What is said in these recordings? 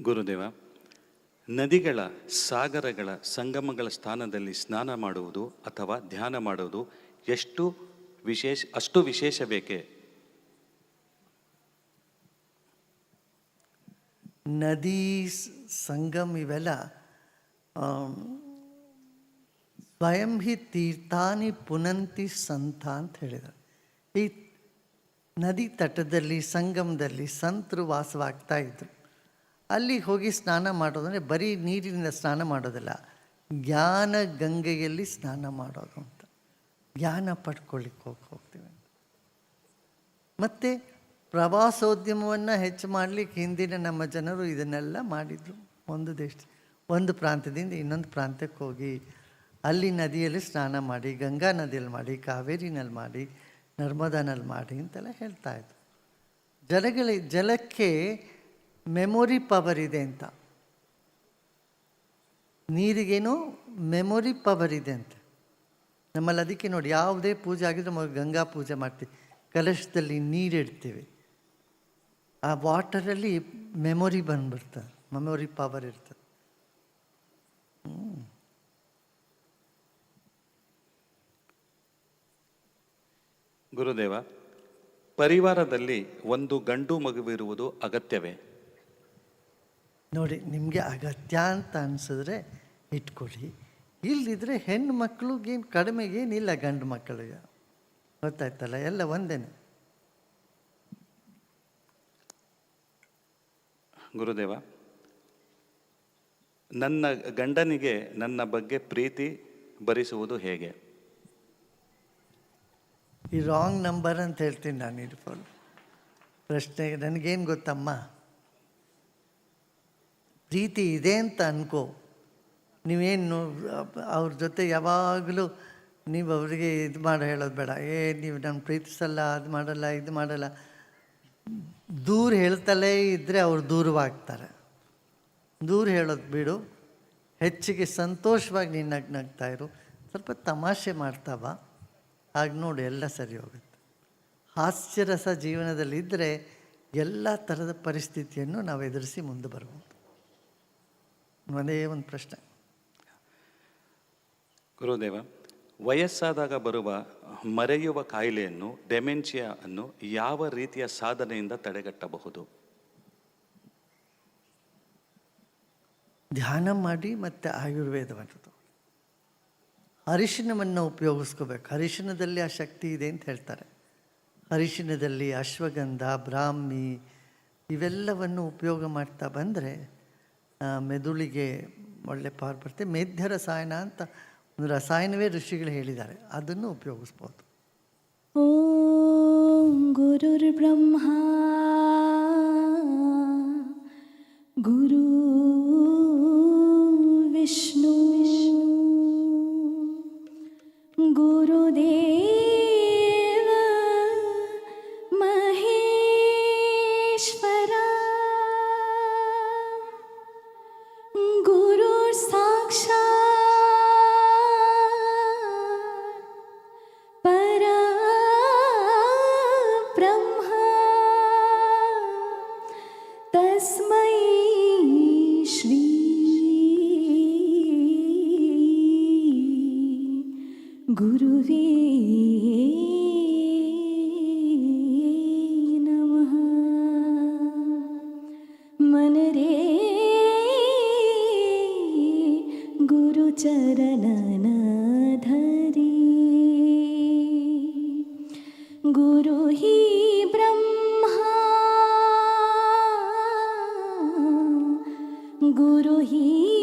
ಗುರುದೇವ, ನದಿಗಳ ಸಾಗರಗಳ ಸಂಗಮಗಳ ಸ್ಥಾನದಲ್ಲಿ ಸ್ನಾನ ಮಾಡುವುದು ಅಥವಾ ಧ್ಯಾನ ಮಾಡುವುದು ಎಷ್ಟು ವಿಶೇಷ, ಅಷ್ಟು ವಿಶೇಷ ಬೇಕೇ ನದಿ ಸಂಗಮ ಇವೆಲ್ಲ ಸ್ವಯಂ ಹಿ ತೀರ್ಥಾನಿ ಪುನಂತಿ ಸಂತ ಅಂತ ಹೇಳಿದರು. ಈ ನದಿ ತಟದಲ್ಲಿ, ಸಂಗಮದಲ್ಲಿ ಸಂತರು ವಾಸವಾಗ್ತಾ ಇದ್ರು. ಅಲ್ಲಿ ಹೋಗಿ ಸ್ನಾನ ಮಾಡೋದಂದರೆ ಬರೀ ನೀರಿನಿಂದ ಸ್ನಾನ ಮಾಡೋದಿಲ್ಲ. ಜ್ಞಾನ ಗಂಗೆಯಲ್ಲಿ ಸ್ನಾನ ಮಾಡೋದು ಅಂತ. ಜ್ಞಾನ ಪಡ್ಕೊಳ್ಳಿಕ್ಕೆ ಹೋಗಿ ಹೋಗ್ತೀವಿ. ಮತ್ತು ಪ್ರವಾಸೋದ್ಯಮವನ್ನು ಹೆಚ್ಚು ಮಾಡಲಿಕ್ಕೆ ಹಿಂದಿನ ನಮ್ಮ ಜನರು ಇದನ್ನೆಲ್ಲ ಮಾಡಿದರು. ಒಂದು ದೇಶ, ಒಂದು ಪ್ರಾಂತ್ಯದಿಂದ ಇನ್ನೊಂದು ಪ್ರಾಂತ್ಯಕ್ಕೆ ಹೋಗಿ ಅಲ್ಲಿ ನದಿಯಲ್ಲಿ ಸ್ನಾನ ಮಾಡಿ, ಗಂಗಾ ನದಿಯಲ್ಲಿ ಮಾಡಿ, ಕಾವೇರಿನಲ್ಲಿ ಮಾಡಿ, ನರ್ಮದಾನಲ್ಲಿ ಮಾಡಿ ಅಂತೆಲ್ಲ ಹೇಳ್ತಾ ಇದ್ರು. ಜಲಗಳ ಜಲಕ್ಕೆ ಮೆಮೊರಿ ಪವರ್ ಇದೆ ಅಂತ. ನೀರಿಗೇನು ಮೆಮೊರಿ ಪವರ್ ಇದೆ ಅಂತ. ನಮ್ಮಲ್ಲಿ ಅದಕ್ಕೆ ನೋಡಿ, ಯಾವುದೇ ಪೂಜೆ ಆಗಿದ್ರೆ ನಮಗೆ ಗಂಗಾ ಪೂಜೆ ಮಾಡ್ತೀವಿ. ಕಲಶದಲ್ಲಿ ನೀರಿಡ್ತೀವಿ ಆ ವಾಟರಲ್ಲಿ ಮೆಮೊರಿ ಬಂದ್ಬಿಡ್ತದೆ ಮೆಮೊರಿ ಪವರ್ ಇರ್ತದೆ. ಗುರುದೇವ, ಪರಿವಾರದಲ್ಲಿ ಒಂದು ಗಂಡು ಮಗುವಿರುವುದು ಅಗತ್ಯವೇ? ನೋಡಿ ನಿಮಗೆ ಅಗತ್ಯ ಅಂತ ಅನಿಸಿದ್ರೆ ಇಟ್ಕೊಳ್ಳಿ. ಇಲ್ಲದಿದ್ದರೆ ಹೆಣ್ಣು ಮಕ್ಕಳಿಗೇನು ಕಡಿಮೆಗೇನಿಲ್ಲ ಗಂಡು ಮಕ್ಕಳಿಗೆ ಗೊತ್ತಾಯ್ತಲ್ಲ? ಎಲ್ಲ ಒಂದೇನೆ. ಗುರುದೇವ ನನ್ನ ಗಂಡನಿಗೆ ನನ್ನ ಬಗ್ಗೆ ಪ್ರೀತಿ ಭರಿಸುವುದು ಹೇಗೆ? ಈ ರಾಂಗ್ ನಂಬರ್ ಅಂತ ಹೇಳ್ತೀನಿ ನಾನು ಇರ್ಬೋದು. ಪ್ರಶ್ನೆ ನನಗೇನು ಗೊತ್ತಮ್ಮ? ಪ್ರೀತಿ ಇದೆ ಅಂತ ಅನ್ಕೋ. ನೀವೇನು ಅವ್ರ ಜೊತೆ ಯಾವಾಗಲೂ ನೀವು ಅವರಿಗೆ ಇದು ಮಾಡಿ, ಹೇಳೋದು ಬೇಡ. ಏ, ನೀವು ನನ್ನ ಪ್ರೀತಿಸಲ್ಲ, ಅದು ಮಾಡಲ್ಲ, ಇದು ಮಾಡಲ್ಲ. ದೂರ ಹೇಳ್ತಲೇ ಇದ್ದರೆ ಅವ್ರು ದೂರವಾಗ್ತಾರೆ. ದೂರ ಹೇಳೋದು ಬಿಡು. ಹೆಚ್ಚಿಗೆ ಸಂತೋಷವಾಗಿ ನೀನು ನಗ್, ನಗ್ತಾ ಇರು. ಸ್ವಲ್ಪ ತಮಾಷೆ ಮಾಡ್ತಾವ ಆಗ ನೋಡು ಎಲ್ಲ ಸರಿ ಹೋಗುತ್ತೆ. ಹಾಸ್ಯರಸ ಜೀವನದಲ್ಲಿದ್ದರೆ ಎಲ್ಲ ಥರದ ಪರಿಸ್ಥಿತಿಯನ್ನು ನಾವು ಎದುರಿಸಿ ಮುಂದೆ ಬರ್ಬೋದು. ಒಂದೇ ಒಂದು ಪ್ರಶ್ನೆ. ಗುರುದೇವ ವಯಸ್ಸಾದಾಗ ಬರುವ ಮರೆಯುವ ಕಾಯಿಲೆಯನ್ನು ಡೆಮೆನ್ಷಿಯಾ ಅನ್ನು ಯಾವ ರೀತಿಯ ಸಾಧನೆಯಿಂದ ತಡೆಗಟ್ಟಬಹುದು? ಧ್ಯಾನ ಮಾಡಿ ಮತ್ತು ಆಯುರ್ವೇದವನ್ನು. ಅರಿಶಿನವನ್ನು ಉಪಯೋಗಿಸ್ಕೋಬೇಕು. ಅರಿಶಿನದಲ್ಲಿ ಆ ಶಕ್ತಿ ಇದೆ ಅಂತ ಹೇಳ್ತಾರೆ. ಅರಿಶಿನದಲ್ಲಿ ಅಶ್ವಗಂಧ ಬ್ರಾಹ್ಮಿ ಇವೆಲ್ಲವನ್ನು ಉಪಯೋಗ ಮಾಡ್ತಾ ಬಂದರೆ ಮೆದುಳಿಗೆ ಒಳ್ಳೆ ಪವರ್ ಬರುತ್ತೆ. ಮೇಧ್ಯ ರಸಾಯನ ಅಂತ ಒಂದು ರಸಾಯನವೇ ಋಷಿಗಳು ಹೇಳಿದ್ದಾರೆ. ಅದನ್ನು ಉಪಯೋಗಿಸ್ಬೋದು. ಓಂ ಗುರುರ್ ಬ್ರಹ್ಮ. ಗುರು ವಿಷ್ಣು. ವಿಷ್ಣು ಗುರುದೇ तस्मै श्री गुरुवे नमः। मनरे गुरुचरणनधरी गुरु हि गुरुही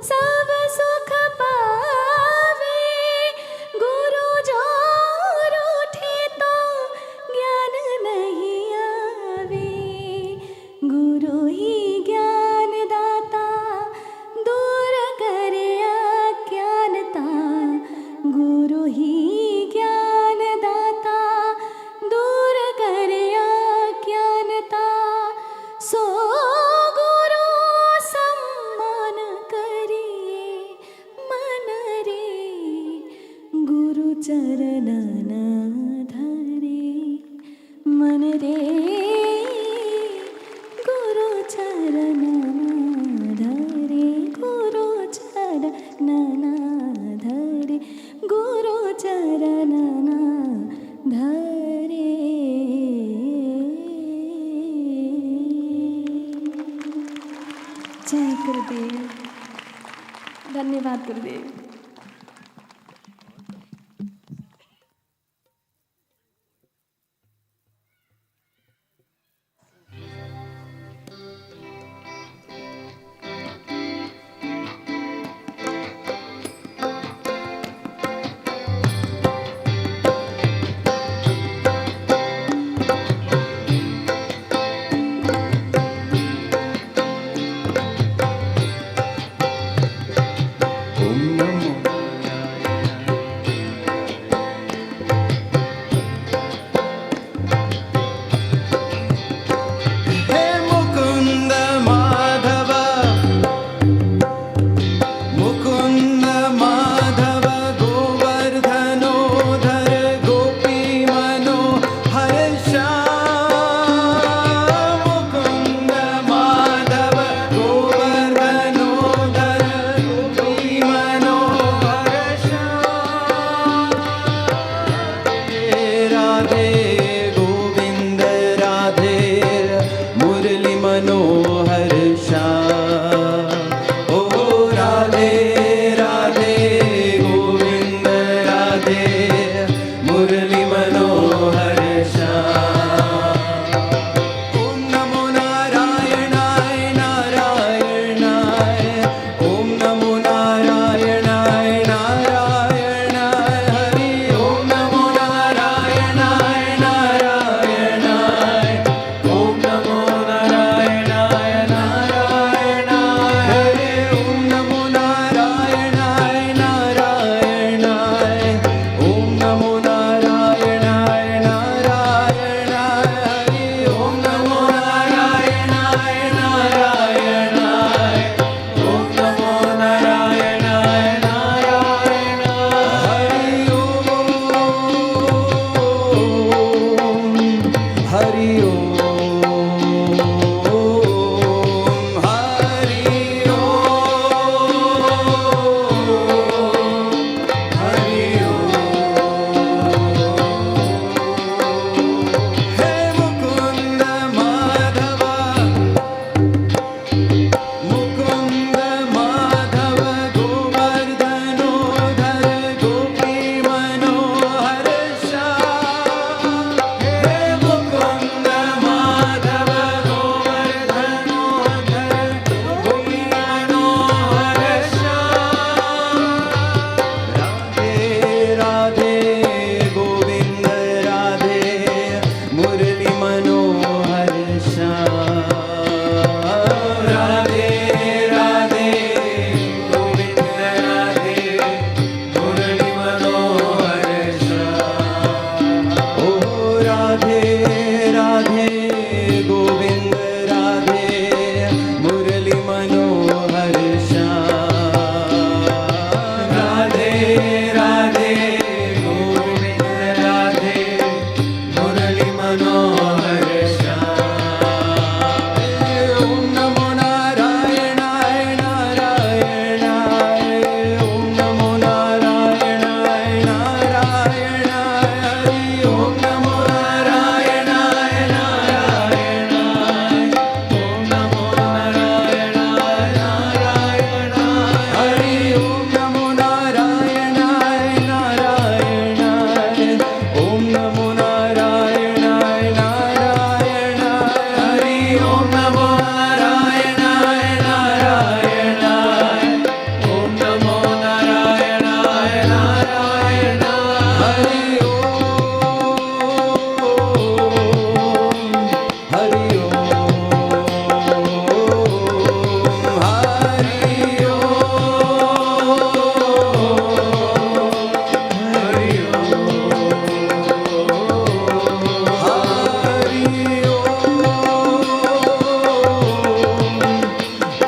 So. गुरुदेव